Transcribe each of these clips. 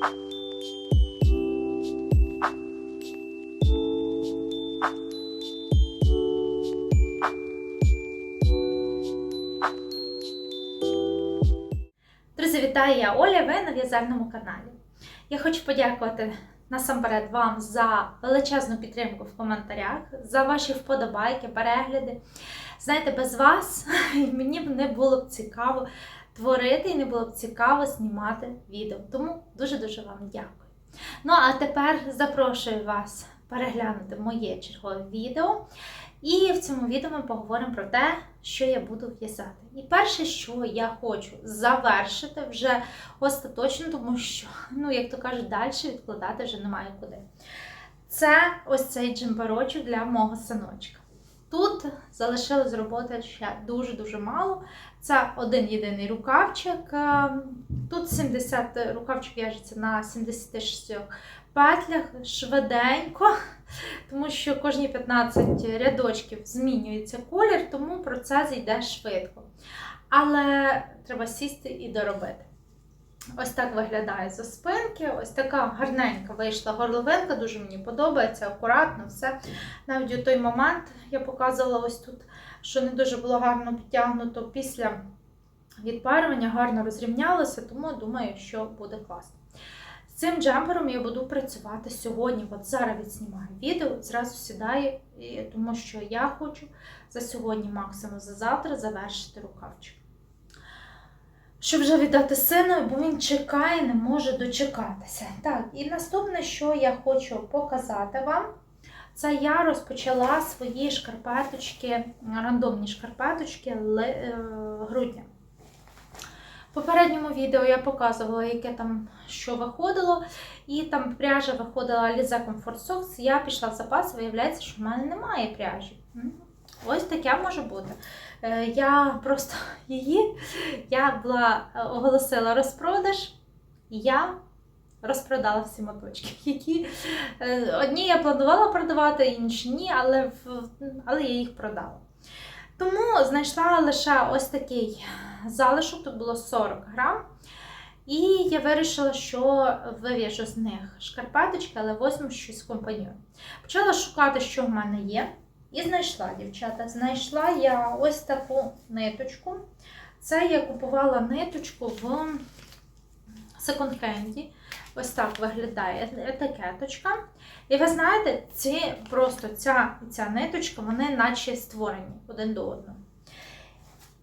Друзі, вітаю я Оля, ви на в'язальному каналі. Я хочу подякувати насамперед вам за величезну підтримку в коментарях, за ваші вподобайки, перегляди. Знаєте, без вас мені б не було б цікаво творити і не було б цікаво знімати відео. Тому дуже-дуже вам дякую. Ну а тепер запрошую вас переглянути моє чергове відео. І в цьому відео ми поговоримо про те, що я буду в'язати. І перше, що я хочу завершити вже остаточно, тому що, ну, як то кажуть, далі відкладати вже немає куди. Це ось цей джемперочок для мого синочка. Тут залишилось роботи ще дуже-дуже мало. Це один єдиний рукавчик. Е, Тут 70 рукавчик в'яжеться на 76 петлях швиденько, тому що кожні 15 рядочків змінюється колір, тому процес йде швидко. Але треба сісти і доробити. Ось так виглядає за спинки. Ось така гарненька вийшла горловинка, дуже мені подобається, акуратно, все. Навіть у той момент я показувала ось тут, що не дуже було гарно підтягнуто після відпарювання, гарно розрівнялося, тому думаю, що буде класно. З цим джемпером я буду працювати сьогодні. От зараз відснімаю відео, зразу сідаю, тому що я хочу за сьогодні, максимум за завтра, завершити рукавчик. Щоб вже віддати сину, бо він чекає, не може дочекатися. Так, і наступне, що я хочу показати вам, це я розпочала свої шкарпеточки, рандомні шкарпеточки е, грудня. В попередньому відео я показувала, яке там що виходило, і там пряжа виходила Alize Comfort Socks. Я пішла в запас, виявляється, що в мене немає пряжі. Ось таке може бути. Е, Я просто її я була е, оголосила розпродаж, і я розпродала всі моточки, які е, одні я планувала продавати, інші ні, але, але я їх продала. Тому знайшла лише ось такий залишок, тут було 40 грам. І я вирішила, що вив'яжу з них шкарпеточки, але возьму щось компанію. Почала шукати, що в мене є. І знайшла, дівчата. Знайшла я ось таку ниточку. Це я купувала ниточку в секонд-хенді. Ось так виглядає етикеточка. І ви знаєте, ці просто ця, ця ниточка, вони наче створені один до одного.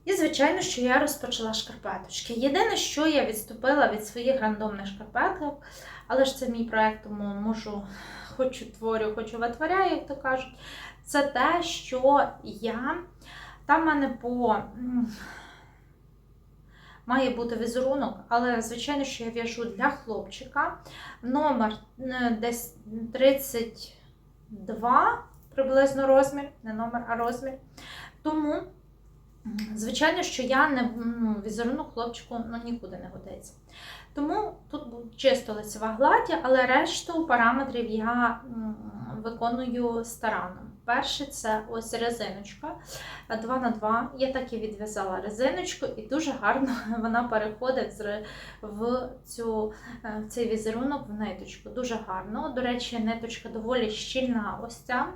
І, звичайно, що я розпочала шкарпеточки. Єдине, що я відступила від своїх рандомних шкарпеток, але ж це мій проект, тому можу, хочу творю, хочу витворяю, як то кажуть. Це те, що я. Там в мене по. Має бути візерунок, але звичайно, що я в'яжу для хлопчика. Номер десь 32 приблизно розмір, не номер, а розмір. Тому, звичайно, що я не ну, візерунок хлопчику ну, нікуди не годиться. Тому тут чисто лицева гладі, але решту параметрів я виконую старанно. Перше це ось резиночка 2 на 2 Я так і відв'язала резиночку, і дуже гарно вона переходить в цю, е, в цей візерунок в ниточку. Дуже гарно. До речі, ниточка доволі щільна ось ця.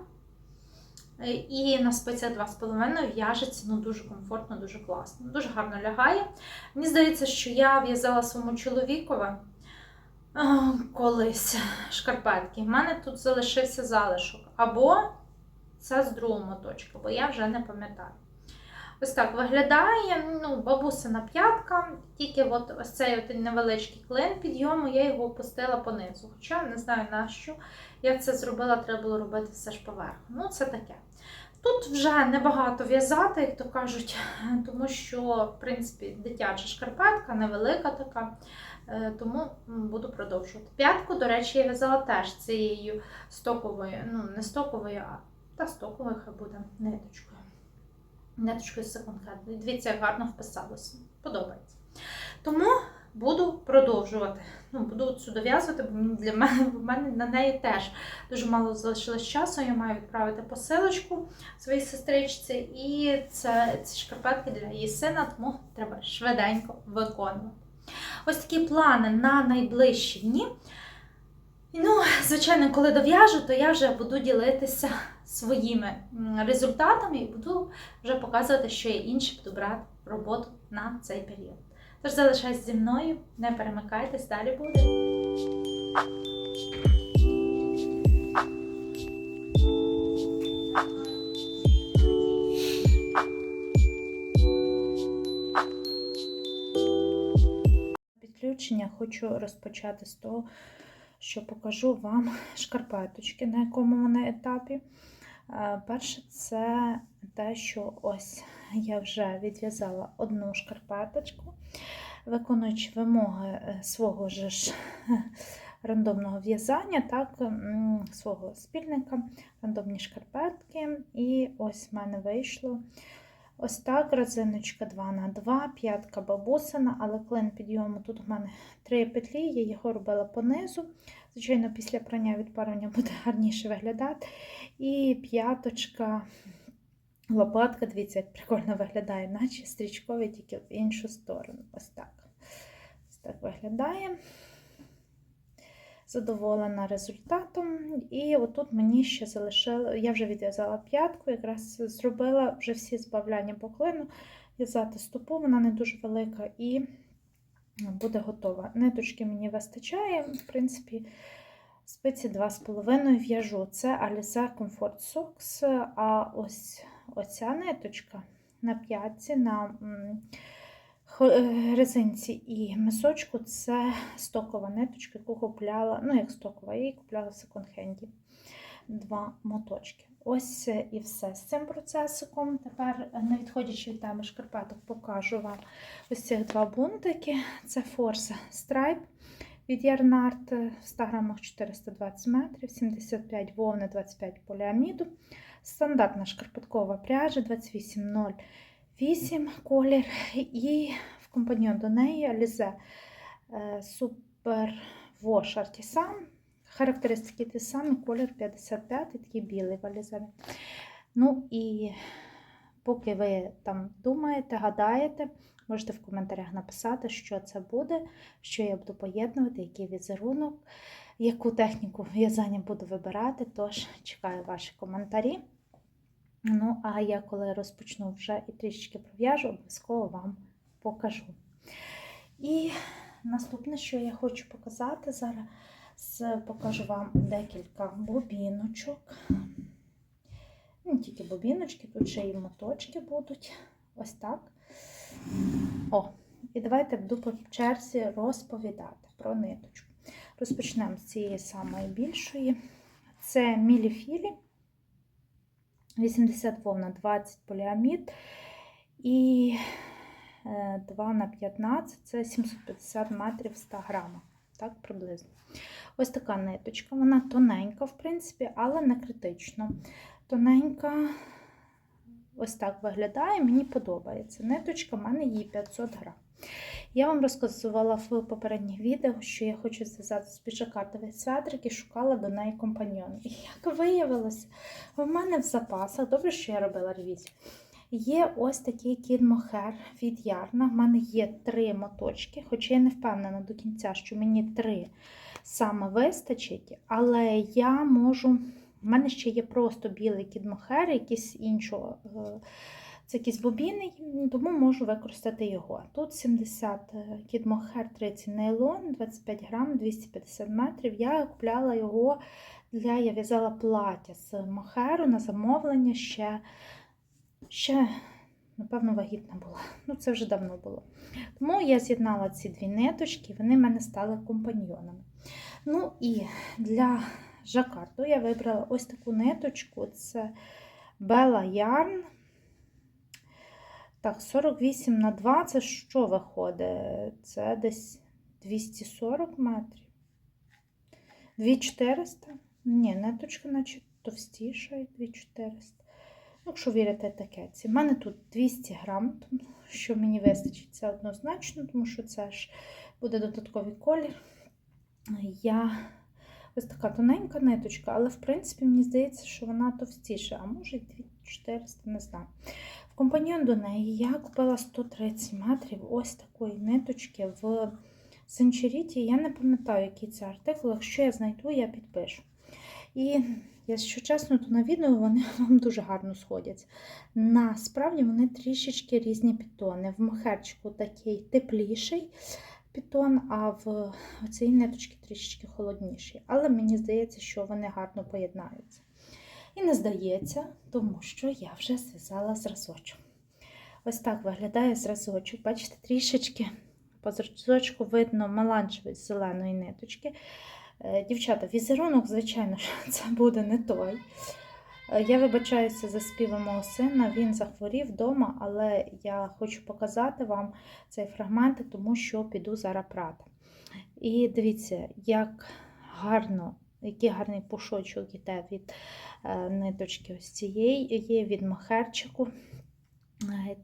І на спицях 2,5 в'яжеться ну, дуже комфортно, дуже класно. Дуже гарно лягає. Мені здається, що я в'язала своєму чоловікові е, колись шкарпетки. У мене тут залишився залишок. Або це з другого моточка, бо я вже не пам'ятаю. Ось так виглядає ну, бабусина п'ятка, тільки от ось цей от невеличкий клин підйому, я його опустила понизу. Хоча не знаю на що. Я це зробила, треба було робити все ж поверху. Ну, це таке. Тут вже небагато в'язати, як то кажуть, тому що, в принципі, дитяча шкарпетка, невелика така, е, тому буду продовжувати. П'ятку, до речі, я в'язала теж цією стоковою, ну, не стоковою, а та стоковою хай буде ниточкою. Ниточкою секонд-хенду. Дивіться, як гарно вписалося. Подобається. Тому буду продовжувати. Ну, буду цю дов'язувати, бо для мене, в мене на неї теж дуже мало залишилось часу. Я маю відправити посилочку своїй сестричці, і це ці шкарпетки для її сина, тому треба швиденько виконувати. Ось такі плани на найближчі дні. Ну, звичайно, коли дов'яжу, то я вже буду ділитися своїми результатами і буду вже показувати, що я інше буду брати роботу на цей період. Тож залишайтесь зі мною, не перемикайтесь, далі буде. Підключення хочу розпочати з того, що покажу вам шкарпеточки, на якому вони етапі. Перше, це те, що ось я вже відв'язала одну шкарпеточку, виконуючи вимоги е, свого же ж рандомного в'язання, так, свого спільника, рандомні шкарпетки. І ось в мене вийшло ось так: резиночка 2 на 2 п'ятка бабусина, але клин підйому тут у мене три петлі, я його робила понизу. Звичайно, після прання відпарення буде гарніше виглядати. І п'яточка, лопатка, дивіться, як прикольно виглядає, наче стрічковий, тільки в іншу сторону. Ось так. Ось так виглядає. Задоволена результатом. І отут мені ще залишило, я вже відв'язала п'ятку, якраз зробила вже всі збавляння по клину, в'язати стопу, вона не дуже велика, і буде готова. Ниточки мені вистачає, в принципі, спиці 2,5 в'яжу. Це Alize Comfort Socks, а ось оця ниточка на п'ятці, на е, резинці і мисочку це стокова ниточка, яку купляла, ну як стокова, я її купляла в секонд-хенді. Два моточки. Ось і все з цим процесиком. Тепер, не відходячи від теми шкарпеток, покажу вам ось цих два бунтики. Це Forza Stripe від Ярнарт в 100 грамах 420 метрів, 75 вовни, 25 поліаміду. Стандартна шкарпеткова пряжа 2808 колір. І в компаньон до неї Alize е, Super Wash Artisan. Характеристики ті самі, колір 55, такий білий валізовий. Ну і поки ви там думаєте, гадаєте, можете в коментарях написати, що це буде, що я буду поєднувати, який візерунок, яку техніку в'язання буду вибирати. Тож чекаю ваші коментарі. Ну, а я коли розпочну вже і трішечки пров'яжу, обов'язково вам покажу. І наступне, що я хочу показати зараз. З- Покажу вам декілька бобіночок. Не тільки бобіночки, тут ще і моточки будуть. Ось так. О, і давайте буду по черзі розповідати про ниточку. Розпочнемо з цієї самої більшої. Це міліфілі. 80 вовна, 20 поліамід. І е, 2 на 15 це 750 метрів в 100 грамах. Так, приблизно. Ось така ниточка. Вона тоненька, в принципі, але не критично. Тоненька, ось так виглядає, мені подобається. Ниточка в мене її 500 грам. Я вам розказувала в попередніх відео, що я хочу зв'язати з піджакартовий светрик і шукала до неї компаньйон. І як виявилося, в мене в запасах, добре, що я робила ревізію, є ось такий кіт мохер від Ярна. В мене є три моточки, хоча я не впевнена до кінця, що мені три саме вистачить, але я можу. У мене ще є просто білий кідмохер, якийсь іншого. е, Це якийсь бобінний, тому можу використати його. Тут 70 кідмохер, 30 нейлон, 25 грам, 250 метрів. Я купляла його для я в'язала плаття з мохеру на замовлення ще, ще напевно, вагітна була. Ну, це вже давно було. Тому я з'єднала ці дві ниточки, вони в мене стали компаньйонами. Ну і для жакарду я вибрала ось таку ниточку. Це Bella Yarn. Так, 48 на 2 це що виходить? Це десь 240 метрів. 2400? Ні, ниточка, наче товстіша, і 2400. Якщо вірити етикетці. У мене тут 200 грам, що мені вистачить це однозначно, тому що це ж буде додатковий колір. Я ось така тоненька ниточка, але в принципі мені здається, що вона товстіша, а може і 2400, не знаю. В компаньйон до неї я купила 130 метрів ось такої ниточки в Сенчеріті. Я не пам'ятаю, який це артикул. Якщо я знайду, я підпишу. І, якщо чесно, то на відео вони вам дуже гарно сходяться. Насправді вони трішечки різні підтони. В мохерчику такий тепліший підтон, а в цій ниточці трішечки холодніший. Але мені здається, що вони гарно поєднаються. І не здається, тому що я вже зв'язала зразочок. Ось так виглядає зразочок. Бачите, трішечки по зразочку видно меланжевий з зеленої ниточки. Е, Дівчата, візерунок, звичайно, що це буде не той. Е, Я вибачаюся за співом мого сина, він захворів вдома, але я хочу показати вам цей фрагмент, тому що піду зараз прати. І дивіться, як гарно, який гарний пушочок йде від е, ниточки ось цієї, від махерчику.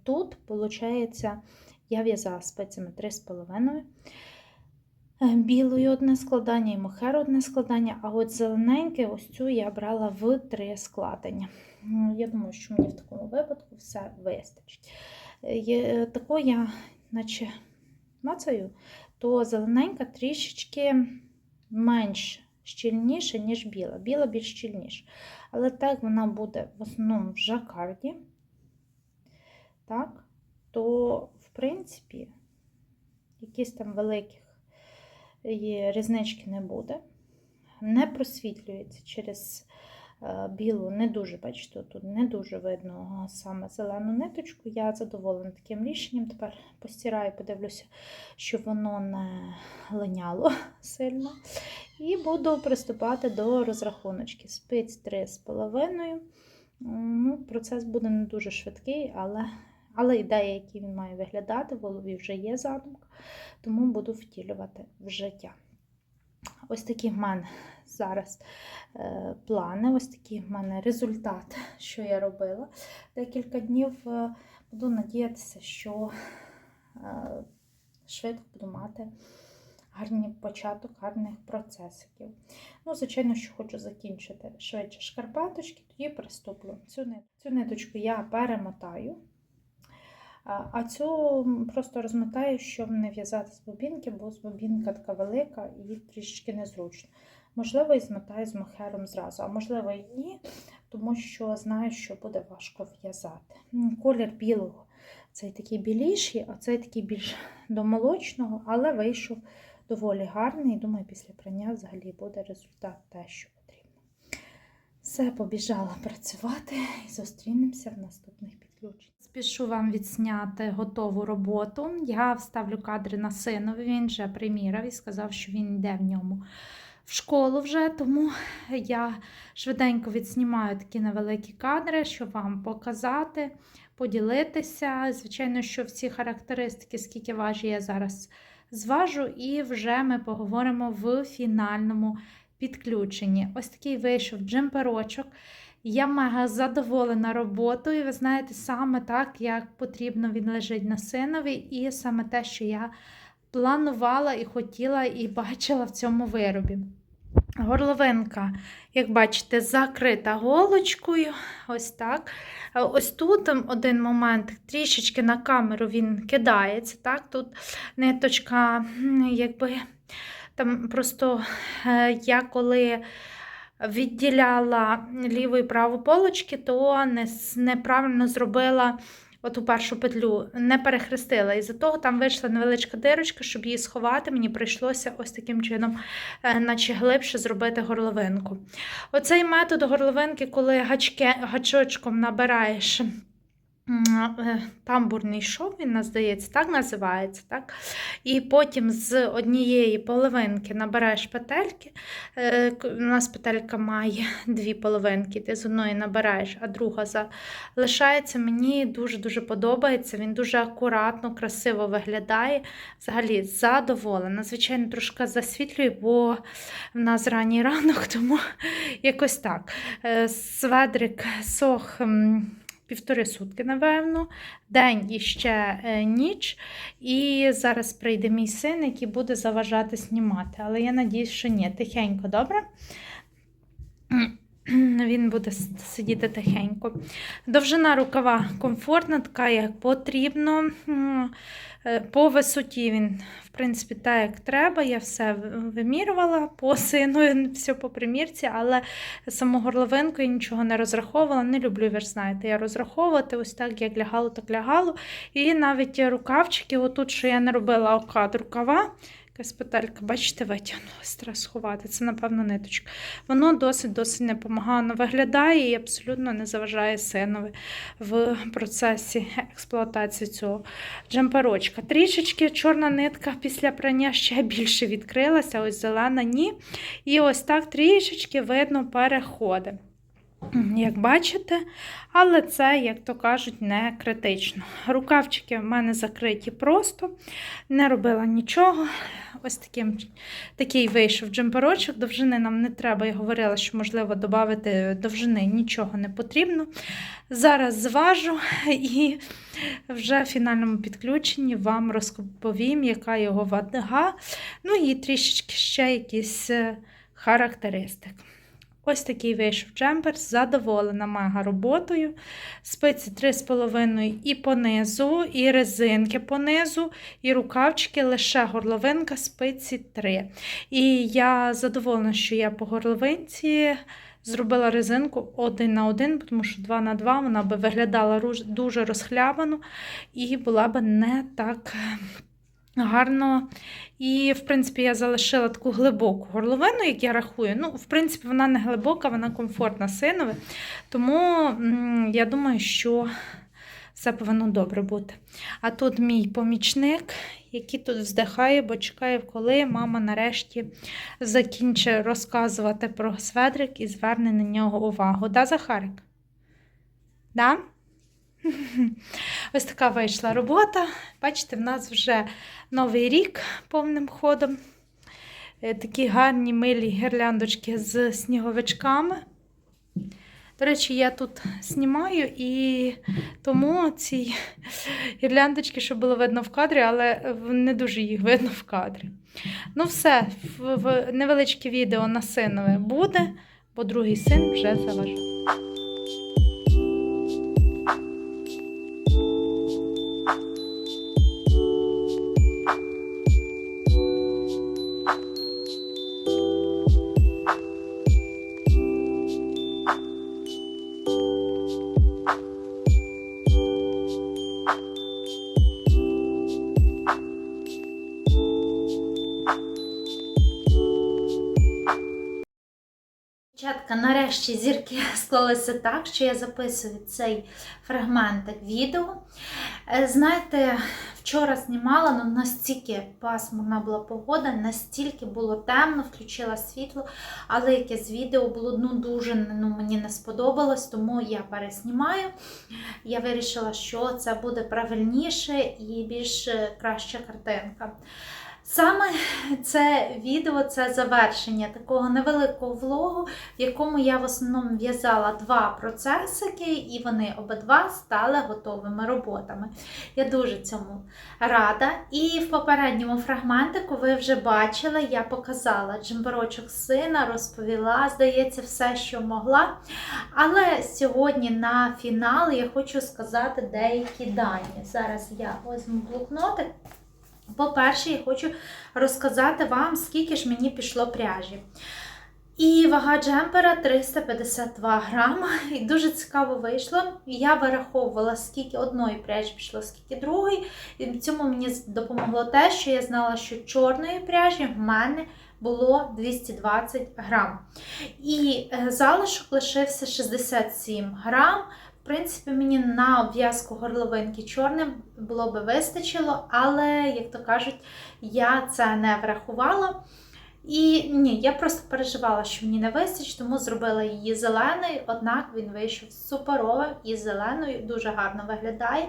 Тут, виходить, я в'язала спицями 3,5. Е, Білою одне складання і мохер одне складання, а от зелененьке, ось цю я брала в три складення. Ну, Я думаю, що мені в такому випадку все вистачить. Е, є- Тако я, наче мацаю, то зелененька трішечки менш щільніша, ніж біла. Біла більш щільніша. Але так вона буде в основному в жакарді, так, то, в принципі, якісь там великих різнички не буде. Не просвітлюється через е, білу, не дуже, бачите, тут не дуже видно саме зелену ниточку. Я задоволена таким рішенням. Тепер постираю, подивлюся, щоб воно не линяло сильно. І буду приступати до розрахуночки. Спиць 3,5. Ну, Процес буде не дуже швидкий, але, але ідея, який він має виглядати, в голові вже є задумка, тому буду втілювати в життя. Ось такі в мене зараз е, плани, ось такий в мене результат, що я робила декілька днів. Е, Буду надіятися, що е, швидко буду мати гарний початок гарних процесиків. Ну, звичайно, що хочу закінчити швидше шкарпеточки, тоді приступлю. Цю ниточку я перемотаю. А цю просто розмотаю, щоб не в'язати з бобінки, бо з бобінка така велика і трішечки незручно. Можливо, і змотаю з мохером зразу, а можливо і ні, тому що знаю, що буде важко в'язати. Колір білого цей такий біліший, а цей такий більш до молочного, але вийшов доволі гарний. Думаю, після прання взагалі буде результат те, що потрібно. Все, побіжала працювати і зустрінемося в наступних підключеннях. Спішу вам відсняти готову роботу. Я вставлю кадри на синові. Він вже приміряв і сказав, що він йде в ньому в школу вже, тому я швиденько відснімаю такі невеликі кадри, щоб вам показати, поділитися. Звичайно, що всі характеристики, скільки важі, я зараз зважу, і вже ми поговоримо в фінальному підключенні. Ось такий вийшов джемперочок. Я мега задоволена роботою. Ви знаєте, саме так, як потрібно він лежить на синові, і саме те, що я планувала і хотіла, і бачила в цьому виробі. Горловинка, як бачите, закрита голочкою. Ось так. Ось тут один момент, трішечки на камеру він кидається. Так? Тут ниточка, якби там просто е, я коли відділяла ліву і праву полочки, то не, неправильно зробила оту першу петлю, не перехрестила. І за того там вийшла невеличка дирочка, щоб її сховати, мені прийшлося ось таким чином, е, наче глибше зробити горловинку. Оцей метод горловинки, коли гачке, гачочком набираєш. Е, Тамбурний шов, він нас здається, так називається. так? І потім з однієї половинки набираєш петельки. Е, У нас петелька має дві половинки, ти з одної набираєш, а друга залишається. Мені дуже-дуже подобається. Він дуже акуратно, красиво виглядає. Взагалі задоволена. Звичайно, трошки засвітлюю, бо в нас ранній ранок, тому якось так. Е, Сведрик сох. Півтори сутки, напевно, день і ще е, ніч. І зараз прийде мій син, який буде заважати знімати. Але я надіюсь, що ні. Тихенько, добре? він буде сидіти тихенько. Довжина рукава комфортна, така як потрібно. Е, По висоті він, в принципі, так як треба. Я все вимірювала по сину, все по примірці, але саму горловинку я нічого не розраховувала. Не люблю, ви ж знаєте, я розраховувати ось так, як лягало, так лягало. І навіть рукавчики, отут, що я не робила окад рукава. Якась петелька, бачите, витягнулась, треба сховати. Це, напевно, ниточка. Воно досить-досить непомагано виглядає і абсолютно не заважає синові в процесі експлуатації цього джемперочка. Трішечки чорна нитка після прання ще більше відкрилася, ось зелена ні. І ось так трішечки видно переходи. Як бачите, але це, як то кажуть, не критично. Рукавчики в мене закриті просто, не робила нічого. Ось таким, такий вийшов джемперочок. Довжини нам не треба. Я говорила, що можливо додати довжини нічого не потрібно. Зараз зважу і вже в фінальному підключенні вам розповім, яка його вага. Ну і трішечки ще якісь е, характеристики. Ось такий вийшов джемпер, задоволена мега роботою. Спиці 3,5 і по низу, і резинки по низу, і рукавчики, лише горловинка, спиці 3. І я задоволена, що я по горловинці зробила резинку один на один, тому що 2 на 2 вона би виглядала дуже розхлябано і була би не так гарно. І, в принципі, я залишила таку глибоку горловину, як я рахую. Ну, в принципі, вона не глибока, вона комфортна синові. Тому я думаю, що все повинно добре бути. А тут мій помічник, який тут вздихає, бо чекає, коли мама нарешті закінчить розказувати про сведрик і зверне на нього увагу. Да, Захарик? Да? Ось така вийшла робота. Бачите, в нас вже новий рік повним ходом. Е, Такі гарні милі гірляндочки з сніговичками. До речі, я тут знімаю і тому ці гірляндочки, що було видно в кадрі, але не дуже їх видно в кадрі. Ну, все, невеличке відео на синове буде, бо другий син вже заважає. Нарешті зірки склалися так, що я записую цей фрагментик відео. Е, Знаєте, вчора знімала, ну настільки пасмурна була погода, настільки було темно, включила світло, але якесь відео було ну, дуже ну, мені не сподобалось, тому я переснімаю. Я вирішила, що це буде правильніше і більш е, краща картинка. Саме це відео це завершення такого невеликого влогу, в якому я в основному в'язала два процесики, і вони обидва стали готовими роботами. Я дуже цьому рада. І в попередньому фрагментику ви вже бачили, я показала джемперочок сина, розповіла, здається, все, що могла. Але сьогодні на фінал я хочу сказати деякі дані. Зараз я візьму блокнотик. По-перше, я хочу розказати вам, скільки ж мені пішло пряжі. І вага джемпера 352 грама. І дуже цікаво вийшло. Я вираховувала, скільки одної пряжі пішло, скільки другої. І в цьому мені допомогло те, що я знала, що чорної пряжі в мене було 220 грам. І е, залишок лишився 67 грам. Принципі, мені на обв'язку горловинки чорним було би вистачило, але, як то кажуть, я це не врахувала. І ні, я просто переживала, що мені не вистачить, тому зробила її зеленою, однак він вийшов суперовим і зеленою, дуже гарно виглядає.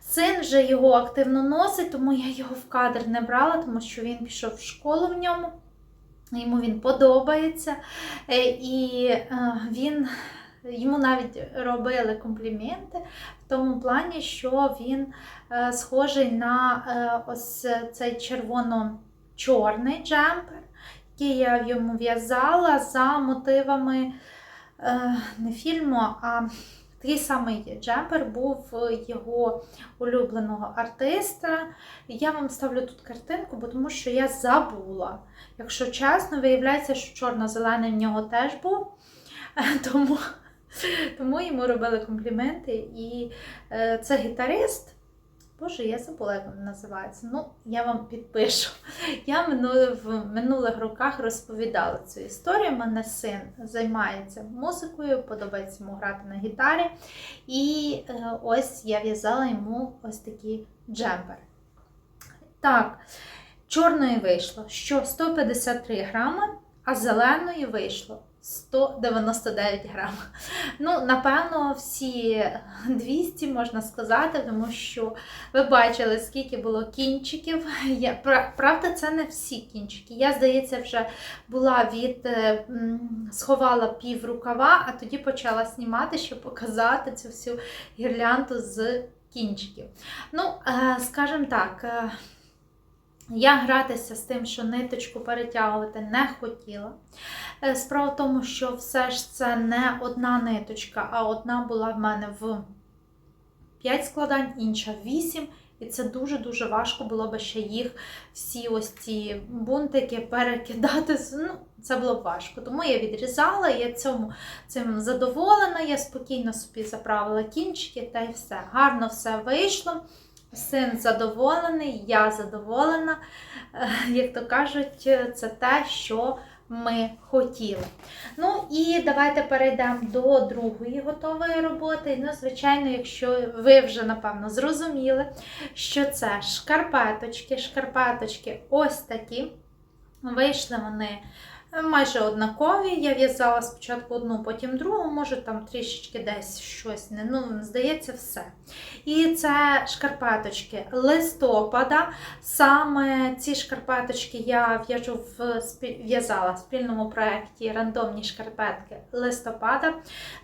Син вже його активно носить, тому я його в кадр не брала, тому що він пішов в школу в ньому. Йому він подобається. Е, І е, він Йому навіть робили компліменти в тому плані, що він е, схожий на е, ось цей червоно-чорний джемпер, який я йому в'язала за мотивами е, не фільму, а такий самий джемпер був його улюбленого артиста. Я вам ставлю тут картинку, бо тому що я забула. Якщо чесно, виявляється, що чорно-зелений в нього теж був. Тому, тому йому робили компліменти. І е, це гітарист. Боже, я забула, як він називається. Ну, я вам підпишу. Я в минулих роках розповідала цю історію. У мене син займається музикою, подобається йому грати на гітарі. І е, ось я в'язала йому ось такі джемпери. Так, чорної вийшло, що 153 грами, а зеленої вийшло 199 грам. Ну, напевно, всі 200 можна сказати, тому що ви бачили, скільки було кінчиків. Я, Правда, це не всі кінчики. Я, здається, вже була від е, сховала пів рукава, а тоді почала знімати, щоб показати цю всю гірлянду з кінчиків. Ну, е, скажімо так. Я гратися з тим, що ниточку перетягувати не хотіла. Е, Справа в тому, що все ж це не одна ниточка, а одна була в мене в 5 складань, інша в 8. І це дуже-дуже важко було би ще їх всі ось ці бунтики перекидати. Ну, Це було б важко. Тому я відрізала, я цьому цим задоволена, я спокійно собі заправила кінчики та й все. Гарно все вийшло. Син задоволений, я задоволена. Як то кажуть, це те, що ми хотіли. Ну і давайте перейдемо до другої готової роботи. Ну, звичайно, якщо ви вже, напевно, зрозуміли, що це шкарпеточки, шкарпеточки ось такі. Вийшли вони майже однакові. Я в'язала спочатку одну, потім другу, може там трішечки десь щось не. Ну, здається, все. І це шкарпеточки листопада. Саме ці шкарпеточки я в'яжу в в'язала в спільному проєкті рандомні шкарпетки листопада.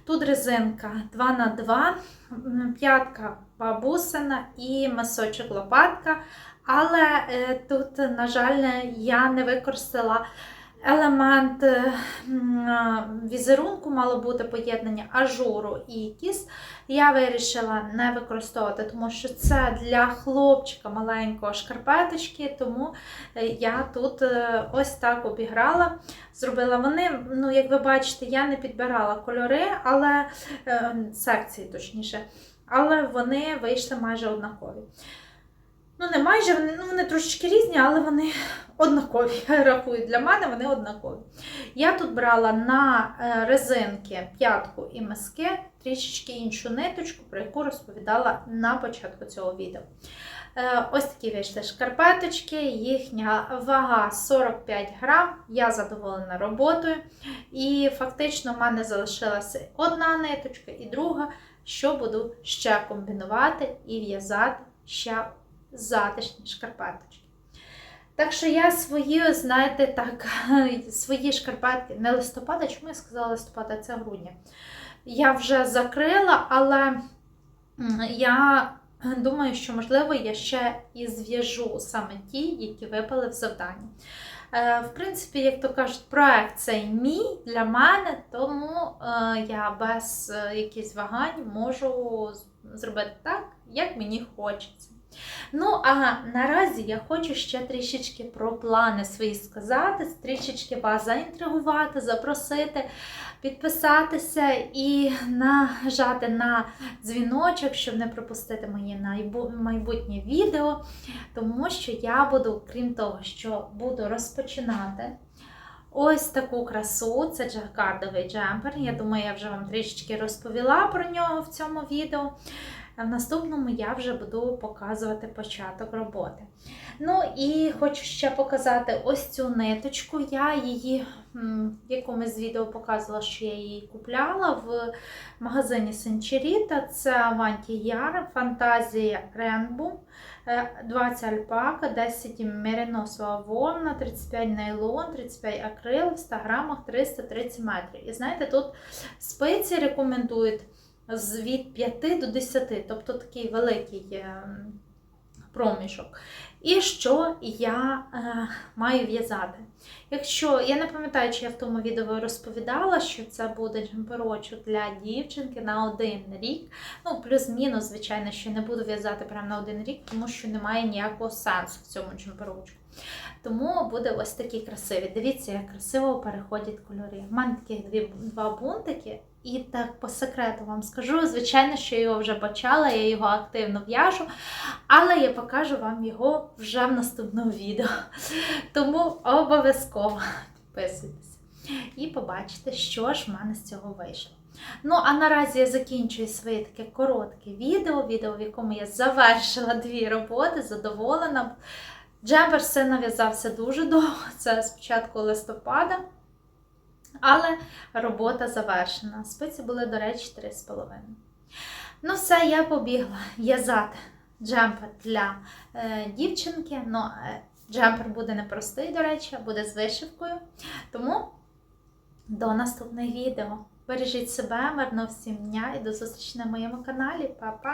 Тут резинка 2х2, п'ятка бабусина і масочок лопатка. Але е, тут, на жаль, я не використала елемент е, візерунку, мало бути поєднання ажуру і кіс. Я вирішила не використовувати, тому що це для хлопчика маленького шкарпеточки, тому е, я тут е, ось так обіграла. Зробила вони, ну, як ви бачите, я не підбирала кольори, але секції точніше, але вони вийшли майже однакові. Ну, не майже, ну, вони трошечки різні, але вони однакові. Я рахую, для мене вони однакові. Я тут брала на е, резинки п'ятку і миски, трішечки іншу ниточку, про яку розповідала на початку цього відео. Е, ось такі вийшли шкарпеточки, їхня вага 45 грам. Я задоволена роботою. І фактично в мене залишилася одна ниточка і друга, що буду ще комбінувати і в'язати ще затишні шкарпеточки. Так що я свої, знаєте, так, свої шкарпетки, не листопада, чому я сказала листопада, це грудня. Я вже закрила, але я думаю, що, можливо, я ще і зв'яжу саме ті, які випали в завданні. Е, в принципі, як то кажуть, проект цей мій для мене, тому е, я без е, якихось вагань можу зробити так, як мені хочеться. Ну, а наразі я хочу ще трішечки про плани свої сказати, трішечки вас заінтригувати, запросити, підписатися і нажати на дзвіночок, щоб не пропустити моє майбутнє відео. Тому що я буду, крім того, що буду розпочинати. Ось таку красу, це джакардовий джемпер. Я думаю, я вже вам трішечки розповіла про нього в цьому відео. А в наступному я вже буду показувати початок роботи. Ну і хочу ще показати ось цю ниточку. Я її в якомусь відео показувала, що я її купляла в магазині Сенчеріта. Це Avanti Яр, Фантазія Rainbow, 20 альпака, 10 мериносова вовна, 35 нейлон, 35 акрил, в 100 грамах 330 метрів. І знаєте, тут спиці рекомендують від 5 до 10, тобто такий великий проміжок. І що я е, маю в'язати? Якщо я не пам'ятаю, чи я в тому відео розповідала, що це буде джемперочок для дівчинки на один рік. Ну, плюс-мінус, звичайно, що не буду в'язати прямо на один рік, тому що немає ніякого сенсу в цьому джемперочку. Тому буде ось такі красиві. Дивіться, як красиво переходять кольори. У мене таких дві, два бунтики, і так по секрету вам скажу. Звичайно, що я його вже почала, я його активно в'яжу, але я покажу вам його вже в наступному відео. Тому обов'язково підписуйтесь і побачите, що ж в мене з цього вийшло. Ну, а наразі я закінчую своє таке коротке відео, відео, в якому я завершила дві роботи, задоволена. Джемпер все нав'язався дуже довго, це з початку листопада. Але робота завершена. Спиці були, до речі, 3,5. Ну, все, я побігла в'язати джемпер для е, дівчинки. Ну, е, джемпер буде непростий, до речі, а буде з вишивкою. Тому до наступних відео. Бережіть себе, мирного всім дня і до зустрічі на моєму каналі. Па-па!